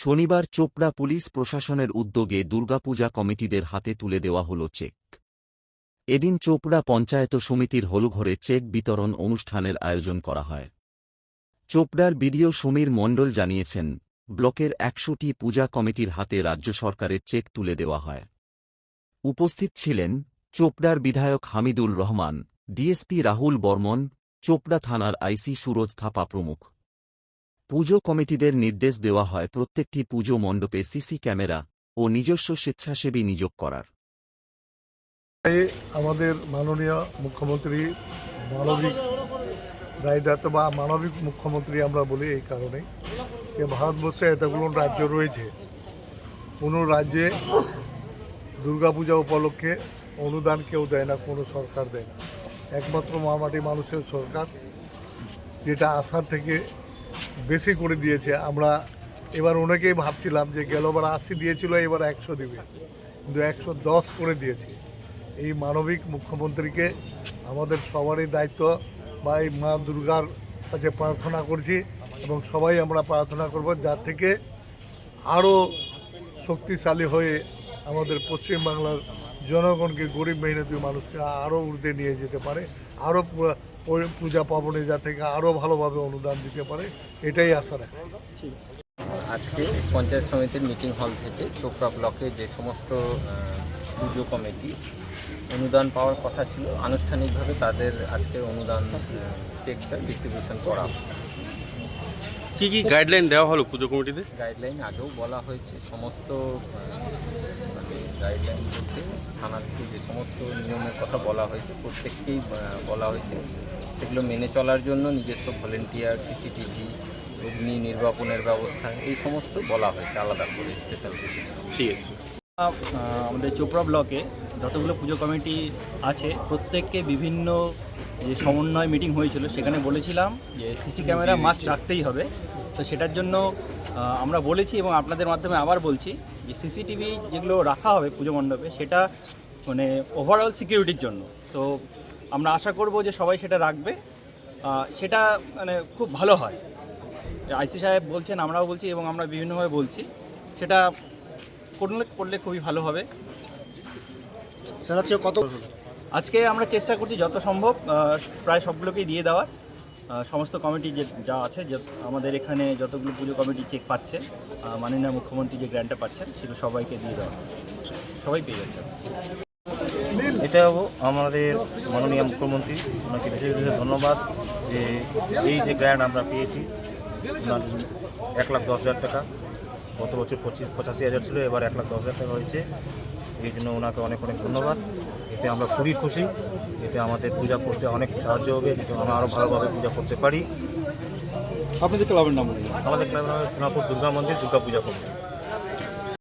শনিবার চোপড়া পুলিশ প্রশাসনের উদ্যোগে দুর্গাপূজা কমিটিদের হাতে তুলে দেওয়া হল চেক। এদিন চোপড়া পঞ্চায়েত সমিতির হলুঘরে চেক বিতরণ অনুষ্ঠানের আয়োজন করা হয়। চোপড়ার বিডিও সমীর মণ্ডল জানিয়েছেন, ব্লকের একশোটি পূজা কমিটির হাতে রাজ্য সরকারের চেক তুলে দেওয়া হয়। উপস্থিত ছিলেন চোপড়ার বিধায়ক হামিদুল রহমান, ডিএসপি রাহুল বর্মন, চোপড়া থানার আইসি সুরজ থাপা প্রমুখ। পুজো কমিটিদের নির্দেশ দেওয়া হয় প্রত্যেকটি পুজো মণ্ডপে সিসি ক্যামেরা ও নিজস্ব স্বেচ্ছাসেবী নিয়োগ করার। আমাদের মাননীয় মুখ্যমন্ত্রী মানবিক দায়িত্ব বা মানবিক মুখ্যমন্ত্রী আমরা বলি এই কারণে যে ভারতবর্ষে এতগুলো রাজ্য রয়েছে। কোনো রাজ্যে দুর্গাপূজা উপলক্ষে অনুদান কেউ দেয় না, কোনো সরকার দেয় না। একমাত্র মামাটি মানুষের সরকার যেটা আসার থেকে বেশি করে দিয়েছে। আমরা এবার অনেকেই ভাবছিলাম যে গেলবার আশি দিয়েছিল, এবার একশো দিবে। কিন্তু একশো দশ করে দিয়েছে। এই মানবিক মুখ্যমন্ত্রীকে আমাদের সবারই দায়িত্ব বা এই মা দুর্গার কাছে প্রার্থনা করছি এবং সবাই আমরা প্রার্থনা করব যার থেকে আরও শক্তিশালী হয়ে আমাদের পশ্চিমবাংলার জনগণকে, গরিব মেহনতি মানুষকে আরও ঊর্ধ্বে নিয়ে যেতে পারে, আরও পূজা পাবনে যা থেকে আরও ভালোভাবে অনুদান দিতে পারে এটাই আশা রাখি আজকে পঞ্চায়েত সমিতির মিটিং হল থেকে চোপড়া ব্লকে যে সমস্ত পুজো কমিটি অনুদান পাওয়ার কথা ছিল আনুষ্ঠানিকভাবে তাদের আজকে অনুদান চেকটা ডিস্ট্রিবিউশন করা কি কি গাইডলাইন দেওয়া হলো পুজো কমিটিতে? গাইডলাইন আগেও বলা হয়েছে সমস্ত গাইডলাইন বলতে থানা থেকে যে সমস্ত নিয়মের কথা বলা হয়েছে প্রত্যেককেই বলা হয়েছে। সেগুলো মেনে চলার জন্য নিজস্ব ভলেন্টিয়ার সিসিটিভি অগ্নি নির্বাপনের ব্যবস্থা এই সমস্ত বলা হয়েছে আলাদা করে স্পেশাল ঠিক আছে। আমাদের চোপড়া ব্লকে যতগুলো পুজো কমিটি আছে প্রত্যেককে বিভিন্ন যে সমন্বয় মিটিং হয়েছিল, সেখানে বলেছিলাম যে সিসি ক্যামেরা মাস্ট রাখতেই হবে। তো সেটার জন্য আমরা বলেছি এবং আপনাদের মাধ্যমে আবার বলছি যে সিসিটিভি যেগুলো রাখা হবে পুজো মণ্ডপে, সেটা মানে ওভারঅল সিকিউরিটির জন্য। তো আমরা আশা করব যে সবাই সেটা রাখবে। সেটা মানে খুব ভালো হয়। আইসি সাহেব বলছেন, আমরাও বলছি এবং আমরা বিভিন্নভাবে বলছি। সেটা করলে করলে খুবই ভালো হবে। স্যার কত আজকে আমরা চেষ্টা করছি যত সম্ভব প্রায় সবগুলোকেই দিয়ে দেওয়ার। সমস্ত কমিটি যে, যা আছে আমাদের এখানে যতগুলো পুজো কমিটি চেক পাচ্ছে মাননীয় মুখ্যমন্ত্রী যে গ্র্যান্টটা পাচ্ছেন সেগুলো সবাইকে দিয়ে দেওয়া। সবাই পেয়ে যাচ্ছে। এটাও আমাদের মাননীয় মুখ্যমন্ত্রী। ওনাকে বিশেষ বিশেষ ধন্যবাদ যে এই যে গ্র্যান্ড আমরা পেয়েছি এক লাখ দশ হাজার টাকা। গত বছর পঁচিশ, পঁচাশি হাজার ছিল, এবার এক লাখ দশ হাজার টাকা হয়েছে। এই জন্য ওনাকে অনেক অনেক ধন্যবাদ। এতে আমরা খুবই খুশি। এতে আমাদের পূজা করতে অনেক সাহায্য হবে যাতে আমরা আরও ভালোভাবে পূজা করতে পারি। আপনাদের ক্লাবের নাম। আমাদের ক্লাবের নাম সোনাপুর দুর্গা মন্দির দুর্গা পূজা কমিটি